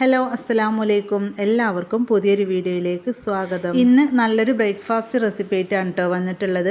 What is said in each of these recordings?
Hello അസ്സലാമു അലൈക്കും എല്ലാവർക്കും പുതിയൊരു വീഡിയോയിലേക്ക് സ്വാഗതം. ഇന്ന് നല്ലൊരു ബ്രേക്ക്ഫാസ്റ്റ് റെസിപ്പി ആയിട്ടാണ് കേട്ടോ വന്നിട്ടുള്ളത്.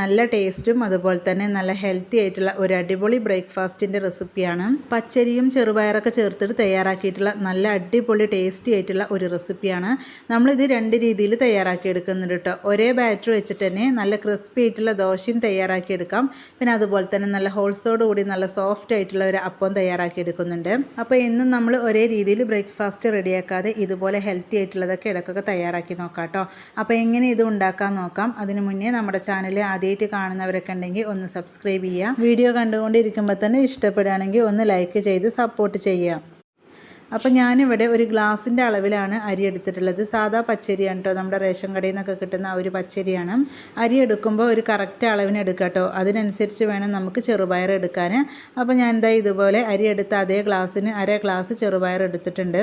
നല്ല ടേസ്റ്റും അതുപോലെ തന്നെ നല്ല ഹെൽത്തി ആയിട്ടുള്ള ഒരു അടിപൊളി ബ്രേക്ക്ഫാസ്റ്റിന്റെ റെസിപ്പിയാണ്. പച്ചരിയും ചെറുപയറൊക്കെ ചേർത്തിട്ട് തയ്യാറാക്കിയിട്ടുള്ള നല്ല അടിപൊളി ടേസ്റ്റി ആയിട്ടുള്ള ഒരു റെസിപ്പിയാണ്. നമ്മളിത് രണ്ട് രീതിയിൽ തയ്യാറാക്കി എടുക്കുന്നുണ്ട് കേട്ടോ ഒരേ ബാറ്റർ വെച്ചിട്ട് തന്നെ നല്ല ക്രിസ്പി ആയിട്ടുള്ള ദോശയും തയ്യാറാക്കിയെടുക്കാം. പിന്നെ അതുപോലെ തന്നെ നല്ല ഹോൾസോട് കൂടി നല്ല സോഫ്റ്റ് ആയിട്ടുള്ള ഒരു അപ്പം തയ്യാറാക്കി എടുക്കുന്നുണ്ട് അപ്പോൾ ഇന്ന് നമ്മൾ ഒരേ രീതിയിൽ ബ്രേക്ക്ഫാസ്റ്റ് റെഡിയാക്കാതെ ഇതുപോലെ ഹെൽത്തി ആയിട്ടുള്ളതൊക്കെ ഇടയ്ക്കൊക്കെ തയ്യാറാക്കി നോക്കാം കേട്ടോ അപ്പോൾ എങ്ങനെ ഇത് ഉണ്ടാക്കാൻ നോക്കാം. അതിന് മുന്നേ നമ്മുടെ ചാനൽ ആദ്യമായിട്ട് കാണുന്നവരൊക്കെ ഉണ്ടെങ്കിൽ ഒന്ന് സബ്സ്ക്രൈബ് ചെയ്യുക. വീഡിയോ കണ്ടുകൊണ്ടിരിക്കുമ്പോൾ തന്നെ ഇഷ്ടപ്പെടുകയാണെങ്കിൽ ഒന്ന് ലൈക്ക് ചെയ്ത് സപ്പോർട്ട് ചെയ്യുക. അപ്പോൾ ഞാനിവിടെ ഒരു ഗ്ലാസിന്റെ അളവിലാണ് അരി എടുത്തിട്ടുള്ളത്. സാധാ പച്ചരിയാണ് കേട്ടോ നമ്മുടെ റേഷൻ കടയിൽ നിന്നൊക്കെ കിട്ടുന്ന ഒരു പച്ചരിയാണ്. അരി എടുക്കുമ്പോൾ ഒരു കറക്റ്റ് അളവിന് എടുക്കുക കേട്ടോ അതിനനുസരിച്ച് വേണം നമുക്ക് ചെറുപയർ എടുക്കാൻ അപ്പോൾ ഞാൻ എന്താ ഇതുപോലെ അരി എടുത്ത അതേ ഗ്ലാസ്സിന് അര ഗ്ലാസ് ചെറുപയർ എടുത്തിട്ടുണ്ട്.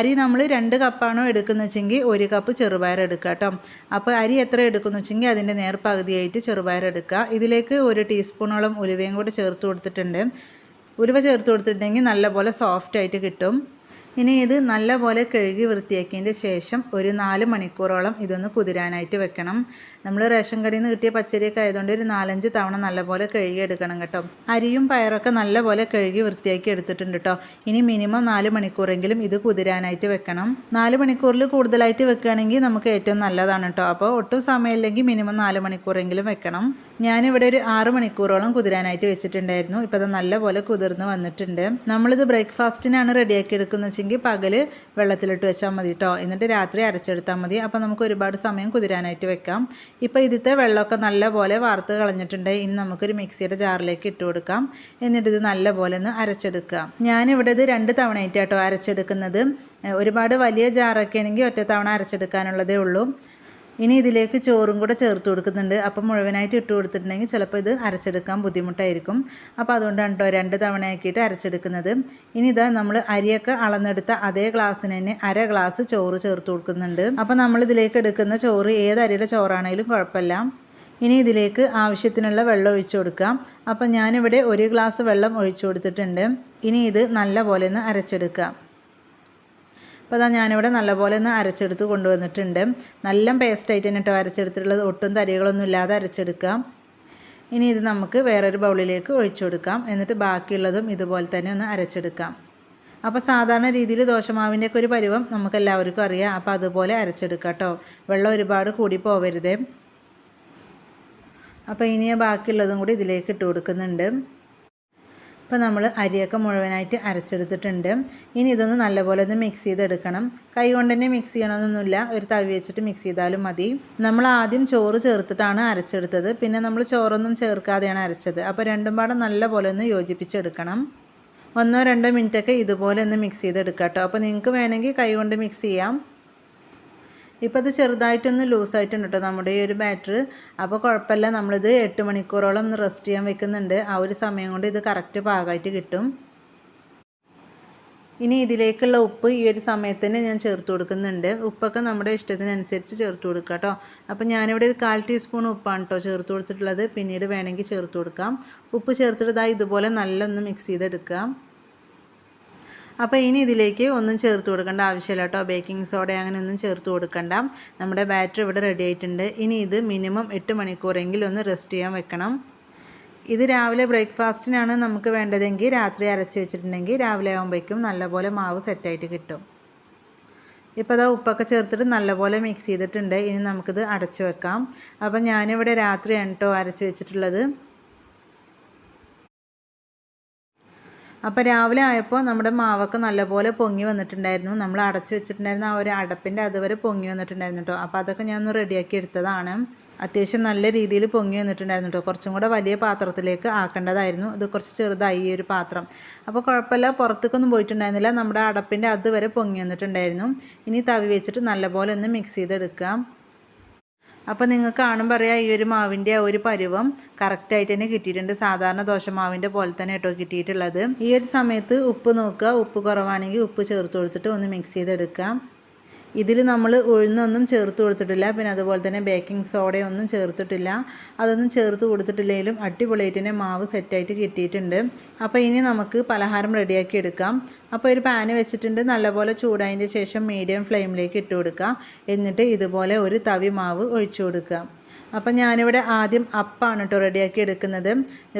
അരി നമ്മൾ രണ്ട് കപ്പാണോ എടുക്കുന്നത് വെച്ചെങ്കിൽ ഒരു കപ്പ് ചെറുപയർ എടുക്കുക കേട്ടോ അപ്പോൾ അരി എത്ര എടുക്കുന്നു വെച്ചെങ്കിൽ അതിന്റെ നേർപകുതിയായിട്ട് ചെറുപയർ എടുക്കുക ഇതിലേക്ക് ഒരു ടീസ്പൂണോളം ഉലുവയും കൂടെ ചേർത്ത് കൊടുത്തിട്ടുണ്ട്. ഉലുവ ചേർത്ത് കൊടുത്തിട്ടുണ്ടെങ്കിൽ നല്ലപോലെ സോഫ്റ്റായിട്ട് കിട്ടും. ഇനി ഇത് നല്ലപോലെ കഴുകി വൃത്തിയാക്കിയതിന്റെ ശേഷം ഒരു നാല് മണിക്കൂറോളം ഇതൊന്ന് കുതിരാനായിട്ട് വെക്കണം. നമ്മൾ റേഷൻ കടയിൽ നിന്ന് കിട്ടിയ പച്ചരിയൊക്കെ ആയതുകൊണ്ട് ഒരു നാലഞ്ച് തവണ നല്ലപോലെ കഴുകി എടുക്കണം കേട്ടോ. അരിയും പയറൊക്കെ നല്ലപോലെ കഴുകി വൃത്തിയാക്കി എടുത്തിട്ടുണ്ട് കേട്ടോ. ഇനി മിനിമം നാല് മണിക്കൂറെങ്കിലും ഇത് കുതിരാനായിട്ട് വെക്കണം. നാല് മണിക്കൂറിൽ കൂടുതലായിട്ട് വെക്കുകയാണെങ്കിൽ നമുക്ക് ഏറ്റവും നല്ലതാണ് കേട്ടോ. അപ്പോൾ ഒട്ടും സമയമില്ലെങ്കിൽ മിനിമം നാല് മണിക്കൂറെങ്കിലും വെക്കണം. ഞാനിവിടെ ഒരു ആറ് മണിക്കൂറോളം കുതിരാനായിട്ട് വെച്ചിട്ടുണ്ടായിരുന്നു. ഇപ്പോൾ അത് നല്ലപോലെ കുതിർന്ന് വന്നിട്ടുണ്ട്. നമ്മളിത് ബ്രേക്ക്ഫാസ്റ്റിനാണ് റെഡിയാക്കി എടുക്കുന്നത് വെച്ചെങ്കിൽ പകൽ വെള്ളത്തിലിട്ട് വെച്ചാൽ മതി കേട്ടോ എന്നിട്ട് രാത്രി അരച്ചെടുത്താൽ മതി. അപ്പോൾ നമുക്ക് ഒരുപാട് സമയം കുതിരാനായിട്ട് വെക്കാം. ഇപ്പോൾ ഇതിത്തെ വെള്ളമൊക്കെ നല്ലപോലെ വാർത്ത് കളഞ്ഞിട്ടുണ്ട്. ഇനി നമുക്കൊരു മിക്സിയുടെ ജാറിലേക്ക് ഇട്ട് കൊടുക്കാം. എന്നിട്ട് ഇത് നല്ലപോലെ ഒന്ന് അരച്ചെടുക്കാം ഞാനിവിടെ ഇത് രണ്ട് തവണയായിട്ടാട്ടോ അരച്ചെടുക്കുന്നത്. ഒരുപാട് വലിയ ജാറൊക്കെ ആണെങ്കിൽ ഒറ്റ തവണ അരച്ചെടുക്കാനുള്ളതേ ഉള്ളൂ. ഇനി ഇതിലേക്ക് ചോറും കൂടെ ചേർത്ത് കൊടുക്കുന്നുണ്ട്. അപ്പം മുഴുവനായിട്ട് ഇട്ട് കൊടുത്തിട്ടുണ്ടെങ്കിൽ ചിലപ്പോൾ ഇത് അരച്ചെടുക്കാൻ ബുദ്ധിമുട്ടായിരിക്കും. അപ്പോൾ അതുകൊണ്ടാണ് കേട്ടോ രണ്ട് തവണയാക്കിയിട്ട് അരച്ചെടുക്കുന്നത്. ഇനി ഇതാ നമ്മൾ അരിയൊക്കെ അളന്നെടുത്ത അതേ ഗ്ലാസ്സിന് തന്നെ അര ഗ്ലാസ് ചോറ് ചേർത്ത് കൊടുക്കുന്നുണ്ട്. അപ്പോൾ നമ്മൾ ഇതിലേക്ക് എടുക്കുന്ന ചോറ് ഏത് അരിയുടെ ചോറാണെങ്കിലും കുഴപ്പമില്ല. ഇനി ഇതിലേക്ക് ആവശ്യത്തിനുള്ള വെള്ളം ഒഴിച്ചു കൊടുക്കാം അപ്പം ഞാനിവിടെ ഒരു ഗ്ലാസ് വെള്ളം ഒഴിച്ചു കൊടുത്തിട്ടുണ്ട്. ഇനി ഇത് നല്ല പോലെ ഒന്ന് അരച്ചെടുക്കാം അപ്പോൾ അതാ ഞാനിവിടെ നല്ലപോലെ ഒന്ന് അരച്ചെടുത്ത് കൊണ്ടുവന്നിട്ടുണ്ട്. നല്ല പേസ്റ്റായിട്ട് തന്നെ കേട്ടോ അരച്ചെടുത്തിട്ടുള്ളത്. ഒട്ടും തരികളൊന്നും ഇല്ലാതെ അരച്ചെടുക്കാം ഇനി ഇത് നമുക്ക് വേറൊരു ബൗളിലേക്ക് ഒഴിച്ചു കൊടുക്കാം. എന്നിട്ട് ബാക്കിയുള്ളതും ഇതുപോലെ തന്നെ ഒന്ന് അരച്ചെടുക്കാം. അപ്പോൾ സാധാരണ രീതിയിൽ ദോശമാവിന്റെ ഒക്കെ ഒരു പരുവം നമുക്ക് എല്ലാവർക്കും അറിയാം. അപ്പോൾ അതുപോലെ അരച്ചെടുക്കാം കേട്ടോ വെള്ളം ഒരുപാട് കൂടി പോവരുതേ. അപ്പോൾ ഇനി ബാക്കിയുള്ളതും കൂടി ഇതിലേക്ക് ഇട്ട് കൊടുക്കുന്നുണ്ട്. ഇപ്പോൾ നമ്മൾ അരിയൊക്കെ മുഴുവനായിട്ട് അരച്ചെടുത്തിട്ടുണ്ട്. ഇനി ഇതൊന്ന് നല്ലപോലെ ഒന്ന് മിക്സ് ചെയ്തെടുക്കണം. കൈ കൊണ്ട് തന്നെ മിക്സ് ചെയ്യണമെന്നൊന്നുമില്ല ഒരു തവി വെച്ചിട്ട് മിക്സ് ചെയ്താലും മതി. നമ്മൾ ആദ്യം ചോറ് ചേർത്തിട്ടാണ് അരച്ചെടുത്തത്. പിന്നെ നമ്മൾ ചോറൊന്നും ചേർക്കാതെയാണ് അരച്ചത്. അപ്പോൾ രണ്ടും പാടെ നല്ലപോലെ ഒന്ന് യോജിപ്പിച്ചെടുക്കണം. ഒന്നോ രണ്ടോ മിനിറ്റൊക്കെ ഇതുപോലെ ഒന്ന് മിക്സ് ചെയ്തെടുക്കാം കേട്ടോ. അപ്പോൾ നിങ്ങൾക്ക് വേണമെങ്കിൽ കൈ കൊണ്ട് മിക്സ് ചെയ്യാം. ഇപ്പോൾ ഇത് ചെറുതായിട്ടൊന്ന് ലൂസായിട്ടുണ്ട് കേട്ടോ നമ്മുടെ ഈ ഒരു ബാറ്റർ അപ്പോൾ കുഴപ്പമില്ല നമ്മളിത് എട്ട് മണിക്കൂറോളം ഒന്ന് റെസ്റ്റ് ചെയ്യാൻ വെക്കുന്നുണ്ട്. ആ ഒരു സമയം കൊണ്ട് ഇത് കറക്റ്റ് പാകമായിട്ട് കിട്ടും. ഇനി ഇതിലേക്കുള്ള ഉപ്പ് ഈ ഒരു സമയത്തിന് ഞാൻ ചേർത്ത് കൊടുക്കുന്നുണ്ട്. ഉപ്പൊക്കെ നമ്മുടെ ഇഷ്ടത്തിനനുസരിച്ച് ചേർത്ത് കൊടുക്കുക കേട്ടോ അപ്പോൾ ഞാനിവിടെ ഒരു കാൽ ടീസ്പൂൺ ഉപ്പാണ് കേട്ടോ ചേർത്ത് കൊടുത്തിട്ടുള്ളത്. പിന്നീട് വേണമെങ്കിൽ ചേർത്ത് കൊടുക്കാം. ഉപ്പ് ചേർത്തിട്ട് ഇതാ ഇതുപോലെ നല്ലൊന്ന് മിക്സ് ചെയ്തെടുക്കാം. അപ്പോൾ ഇനി ഇതിലേക്ക് ഒന്നും ചേർത്ത് കൊടുക്കേണ്ട ആവശ്യമില്ല കേട്ടോ. ബേക്കിംഗ് സോഡ അങ്ങനെ ഒന്നും ചേർത്ത് കൊടുക്കണ്ട. നമ്മുടെ ബാറ്ററി ഇവിടെ റെഡി ആയിട്ടുണ്ട്. ഇനി ഇത് മിനിമം എട്ട് മണിക്കൂറെങ്കിലും ഒന്ന് റെസ്റ്റ് ചെയ്യാൻ വെക്കണം. ഇത് രാവിലെ ബ്രേക്ക്ഫാസ്റ്റിനാണ് നമുക്ക് വേണ്ടതെങ്കിൽ രാത്രി അരച്ച് വെച്ചിട്ടുണ്ടെങ്കിൽ രാവിലെ ആകുമ്പോഴേക്കും നല്ലപോലെ മാവ് സെറ്റായിട്ട് കിട്ടും. ഇപ്പോൾ അതാ ഉപ്പൊക്കെ ചേർത്തിട്ട് നല്ലപോലെ മിക്സ് ചെയ്തിട്ടുണ്ട്. ഇനി നമുക്കിത് അടച്ചു വെക്കാം. അപ്പം ഞാനിവിടെ രാത്രിയാണ് കേട്ടോ അരച്ച് വെച്ചിട്ടുള്ളത്. അപ്പോൾ രാവിലെ ആയപ്പോൾ നമ്മുടെ മാവൊക്കെ നല്ലപോലെ പൊങ്ങി വന്നിട്ടുണ്ടായിരുന്നു. നമ്മൾ അടച്ചു വെച്ചിട്ടുണ്ടായിരുന്ന ആ ഒരു അടപ്പിന്റെ അതുവരെ പൊങ്ങി വന്നിട്ടുണ്ടായിരുന്നു കേട്ടോ അപ്പോൾ അതൊക്കെ ഞാൻ റെഡിയാക്കി എടുത്തതാണ്. അത്യാവശ്യം നല്ല രീതിയിൽ പൊങ്ങി വന്നിട്ടുണ്ടായിരുന്നു കേട്ടോ കുറച്ചും കൂടെ വലിയ പാത്രത്തിലേക്ക് ആക്കേണ്ടതായിരുന്നു. ഇത് കുറച്ച് ചെറുതായി ഈ ഒരു പാത്രം. അപ്പോൾ കുഴപ്പമില്ല പുറത്തേക്കൊന്നും പോയിട്ടുണ്ടായിരുന്നില്ല. നമ്മുടെ അടപ്പിന്റെ അതുവരെ പൊങ്ങി വന്നിട്ടുണ്ടായിരുന്നു. ഇനി തവി വെച്ചിട്ട് നല്ലപോലെ ഒന്ന് മിക്സ് ചെയ്തെടുക്കാം. അപ്പോൾ നിങ്ങൾക്ക് കാണുമ്പോൾ അറിയാം ഈ ഒരു മാവിന്റെ ഒരു പരുവം കറക്റ്റായിട്ട് തന്നെ കിട്ടിയിട്ടുണ്ട്. സാധാരണ ദോശമാവിന്റെ പോലെ തന്നെ കേട്ടോ കിട്ടിയിട്ടുള്ളത്. ഈ ഒരു സമയത്ത് ഉപ്പ് നോക്കുക. ഉപ്പ് കുറവാണെങ്കിൽ ഉപ്പ് ചേർത്ത് കൊടുത്തിട്ട് ഒന്ന് മിക്സ് ചെയ്തെടുക്കാം ഇതിൽ നമ്മൾ ഉഴുന്നൊന്നും ചേർത്ത് കൊടുത്തിട്ടില്ല. പിന്നെ അതുപോലെ തന്നെ ബേക്കിംഗ് സോഡയൊന്നും ചേർത്തിട്ടില്ല. അതൊന്നും ചേർത്ത് കൊടുത്തിട്ടില്ലെങ്കിലും അടിപൊളിയായിട്ട് മാവ് സെറ്റായിട്ട് കിട്ടിയിട്ടുണ്ട്. അപ്പോൾ ഇനി നമുക്ക് പലഹാരം റെഡിയാക്കി എടുക്കാം. അപ്പോൾ ഒരു പാന് വെച്ചിട്ടുണ്ട്. നല്ലപോലെ ചൂടായതിന്റെ ശേഷം മീഡിയം ഫ്ലെയിമിലേക്ക് ഇട്ട് കൊടുക്കുക. എന്നിട്ട് ഇതുപോലെ ഒരു തവി മാവ് ഒഴിച്ചു കൊടുക്കുക. അപ്പം ഞാനിവിടെ ആദ്യം അപ്പാണ് കേട്ടോ റെഡിയാക്കി എടുക്കുന്നത്.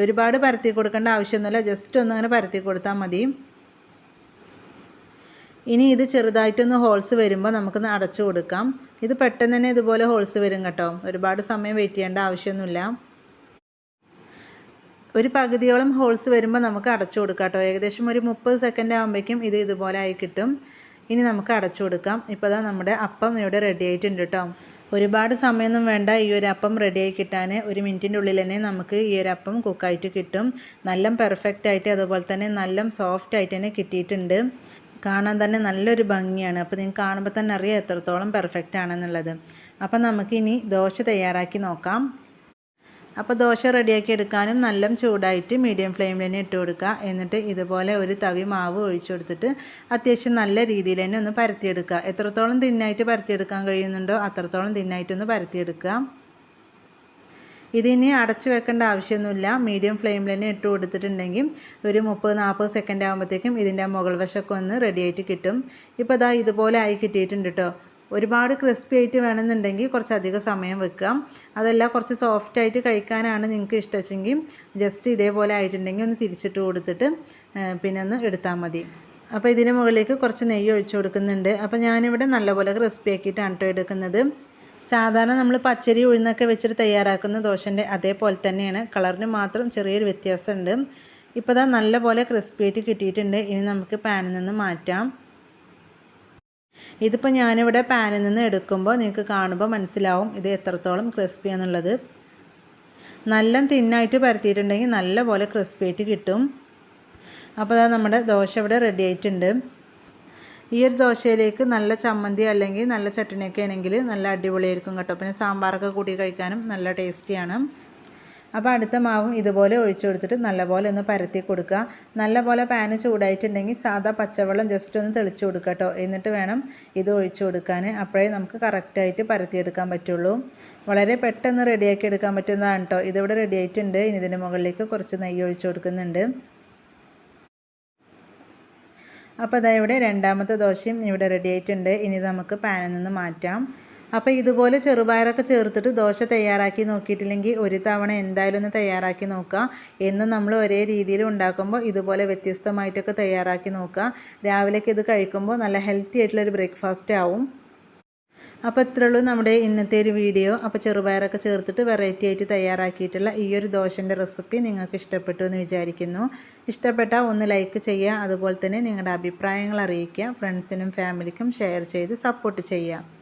ഒരുപാട് പരത്തി കൊടുക്കേണ്ട ആവശ്യമൊന്നുമില്ല. ജസ്റ്റ് ഒന്നങ്ങനെ പരത്തി കൊടുത്താൽ മതി. ഇനി ഇത് ചെറുതായിട്ടൊന്ന് ഹോൾസ് വരുമ്പോൾ നമുക്കൊന്ന് അടച്ചു കൊടുക്കാം. ഇത് പെട്ടെന്ന് തന്നെ ഇതുപോലെ ഹോൾസ് വരും കേട്ടോ. ഒരുപാട് സമയം വെയിറ്റ് ചെയ്യേണ്ട ആവശ്യമൊന്നുമില്ല. ഒരു പകുതിയോളം ഹോൾസ് വരുമ്പോൾ നമുക്ക് അടച്ചു കൊടുക്കാം കേട്ടോ. ഏകദേശം ഒരു മുപ്പത് സെക്കൻഡ് ആകുമ്പോഴേക്കും ഇത് ഇതുപോലെ ആയി കിട്ടും. ഇനി നമുക്ക് അടച്ചു കൊടുക്കാം. ഇപ്പോൾ അതാ നമ്മുടെ അപ്പം ഇവിടെ റെഡി ആയിട്ടുണ്ട് കേട്ടോ. ഒരുപാട് സമയമൊന്നും വേണ്ട. ഈ ഒരു അപ്പം റെഡിയായി കിട്ടാൻ ഒരു മിനിറ്റിന്റെ ഉള്ളിൽ തന്നെ നമുക്ക് ഈ ഒരു അപ്പം കുക്കായിട്ട് കിട്ടും. നല്ല പെർഫെക്റ്റ് ആയിട്ട് അതുപോലെ തന്നെ നല്ല സോഫ്റ്റ് ആയിട്ട് തന്നെ കിട്ടിയിട്ടുണ്ട്. കാണാൻ തന്നെ നല്ലൊരു ഭംഗിയാണ്. അപ്പോൾ നിങ്ങൾക്ക് കാണുമ്പോൾ തന്നെ അറിയാം എത്രത്തോളം പെർഫെക്റ്റ് ആണെന്നുള്ളത്. അപ്പോൾ നമുക്കിനി ദോശ തയ്യാറാക്കി നോക്കാം. അപ്പോൾ ദോശ റെഡിയാക്കി എടുക്കാനും നല്ല ചൂടായിട്ട് മീഡിയം ഫ്ലെയിമിൽ തന്നെ ഇട്ട് കൊടുക്കുക എന്നിട്ട് ഇതുപോലെ ഒരു തവി മാവ് ഒഴിച്ചു കൊടുത്തിട്ട് അത്യാവശ്യം നല്ല രീതിയിൽ തന്നെ ഒന്ന് പരത്തിയെടുക്കുക എത്രത്തോളം തിന്നായിട്ട് പരത്തിയെടുക്കാൻ കഴിയുന്നുണ്ടോ അത്രത്തോളം തിന്നായിട്ടൊന്ന് പരത്തിയെടുക്കുക ഇതിനി അടച്ചു വെക്കേണ്ട ആവശ്യമൊന്നുമില്ല. മീഡിയം ഫ്ലെയിമിൽ തന്നെ ഇട്ട് കൊടുത്തിട്ടുണ്ടെങ്കിൽ ഒരു മുപ്പത് നാൽപ്പത് സെക്കൻഡ് ആകുമ്പോഴത്തേക്കും ഇതിന്റെ മുകൾ വശമൊക്കെ ഒന്ന് റെഡി ആയിട്ട് കിട്ടും. ഇപ്പോൾ ഇതാ ഇതുപോലെ ആയി കിട്ടിയിട്ടുണ്ട് കേട്ടോ ഒരുപാട് ക്രിസ്പി ആയിട്ട് വേണമെന്നുണ്ടെങ്കിൽ കുറച്ചധികം സമയം വെക്കാം അതല്ല കുറച്ച് സോഫ്റ്റ് ആയിട്ട് കഴിക്കാനാണ് നിങ്ങൾക്ക് ഇഷ്ടമെങ്കിൽ ജസ്റ്റ് ഇതേപോലെ ആയിട്ടുണ്ടെങ്കിൽ ഒന്ന് തിരിച്ചിട്ട് കൊടുത്തിട്ട് പിന്നെ ഒന്ന് എടുത്താൽ മതി. അപ്പോൾ ഇതിന് മുകളിലേക്ക് കുറച്ച് നെയ്യ് ഒഴിച്ചു കൊടുക്കുന്നുണ്ട്. അപ്പോൾ ഞാനിവിടെ നല്ലപോലെ ക്രിസ്പി ആക്കിയിട്ടാണ് കേട്ടോ എടുക്കുന്നത്. സാധാരണ നമ്മൾ പച്ചരി ഉഴുന്നൊക്കെ വെച്ചിട്ട് തയ്യാറാക്കുന്ന ദോശന്റെ അതേപോലെ തന്നെയാണ്. കളറിന് മാത്രം ചെറിയൊരു വ്യത്യാസമുണ്ട്. ഇപ്പോൾ ഇതാ നല്ലപോലെ ക്രിസ്പി ആയിട്ട് കിട്ടിയിട്ടുണ്ട്. ഇനി നമുക്ക് പാനിൽ നിന്ന് മാറ്റാം. ഇതിപ്പോൾ ഞാനിവിടെ പാനിൽ നിന്ന് എടുക്കുമ്പോൾ നിങ്ങൾക്ക് കാണുമ്പോൾ മനസ്സിലാവും ഇത് എത്രത്തോളം ക്രിസ്പി എന്നുള്ളത് നല്ല തിന്നായിട്ട് പരത്തിയിട്ടുണ്ടെങ്കിൽ നല്ലപോലെ ക്രിസ്പി ആയിട്ട് കിട്ടും. അപ്പോൾ അതാ നമ്മുടെ ദോശ ഇവിടെ റെഡി ആയിട്ടുണ്ട്. ഈ ഒരു ദോശയിലേക്ക് നല്ല ചമ്മന്തി അല്ലെങ്കിൽ നല്ല ചട്ടണിയൊക്കെ ആണെങ്കിൽ നല്ല അടിപൊളിയായിരിക്കും കേട്ടോ. പിന്നെ സാമ്പാറൊക്കെ കൂട്ടി കഴിക്കാനും നല്ല ടേസ്റ്റിയാണ്. അപ്പോൾ അടുത്ത മാവും ഇതുപോലെ ഒഴിച്ചു കൊടുത്തിട്ട് നല്ലപോലെ ഒന്ന് പരത്തി കൊടുക്കുക. നല്ലപോലെ പാന് ചൂടായിട്ടുണ്ടെങ്കിൽ സാധാ പച്ചവെള്ളം ജസ്റ്റ് ഒന്ന് തെളിച്ചു കൊടുക്കുക കേട്ടോ. എന്നിട്ട് വേണം ഇത് ഒഴിച്ചു കൊടുക്കാൻ. അപ്പോഴേ നമുക്ക് കറക്റ്റായിട്ട് പരത്തിയെടുക്കാൻ പറ്റുള്ളൂ. വളരെ പെട്ടെന്ന് റെഡിയാക്കി എടുക്കാൻ പറ്റുന്നതാണ് കേട്ടോ. ഇതിവിടെ റെഡി ആയിട്ടുണ്ട്. ഇനി ഇതിന്റെ മുകളിലേക്ക് കുറച്ച് നെയ്യ് ഒഴിച്ചു കൊടുക്കുന്നുണ്ട്. അപ്പോൾ അതാ ഇവിടെ രണ്ടാമത്തെ ദോശയും ഇവിടെ റെഡി ആയിട്ടുണ്ട്. ഇനി നമുക്ക് പാനിൽ നിന്ന് മാറ്റാം. അപ്പോൾ ഇതുപോലെ ചെറുപയറൊക്കെ ചേർത്തിട്ട് ദോശ തയ്യാറാക്കി നോക്കിയിട്ടില്ലെങ്കിൽ ഒരു തവണ എന്തായാലും ഒന്ന് തയ്യാറാക്കി നോക്കുക. എന്നും നമ്മൾ ഒരേ രീതിയിൽ ഉണ്ടാക്കുമ്പോൾ ഇതുപോലെ വ്യത്യസ്തമായിട്ടൊക്കെ തയ്യാറാക്കി നോക്കുക. രാവിലേക്ക് ഇത് കഴിക്കുമ്പോൾ നല്ല ഹെൽത്തി ആയിട്ടുള്ളൊരു ബ്രേക്ക്ഫാസ്റ്റ് ആവും. അപ്പോൾ ഇത്രേ ഉള്ളൂ നമ്മുടെ ഇന്നത്തെ ഒരു വീഡിയോ. അപ്പോൾ ചെറുപയറൊക്കെ ചേർത്തിട്ട് വെറൈറ്റി ആയിട്ട് തയ്യാറാക്കിയിട്ടുള്ള ഈ ഒരു ദോശന്റെ റെസിപ്പി നിങ്ങൾക്ക് ഇഷ്ടപ്പെട്ടു എന്ന് വിചാരിക്കുന്നു. ഇഷ്ടപ്പെട്ടാൽ ഒന്ന് ലൈക്ക് ചെയ്യുക അതുപോലെ തന്നെ നിങ്ങളുടെ അഭിപ്രായങ്ങൾ അറിയിക്കുക ഫ്രണ്ട്സിനും ഫാമിലിക്കും ഷെയർ ചെയ്ത് സപ്പോർട്ട് ചെയ്യുക.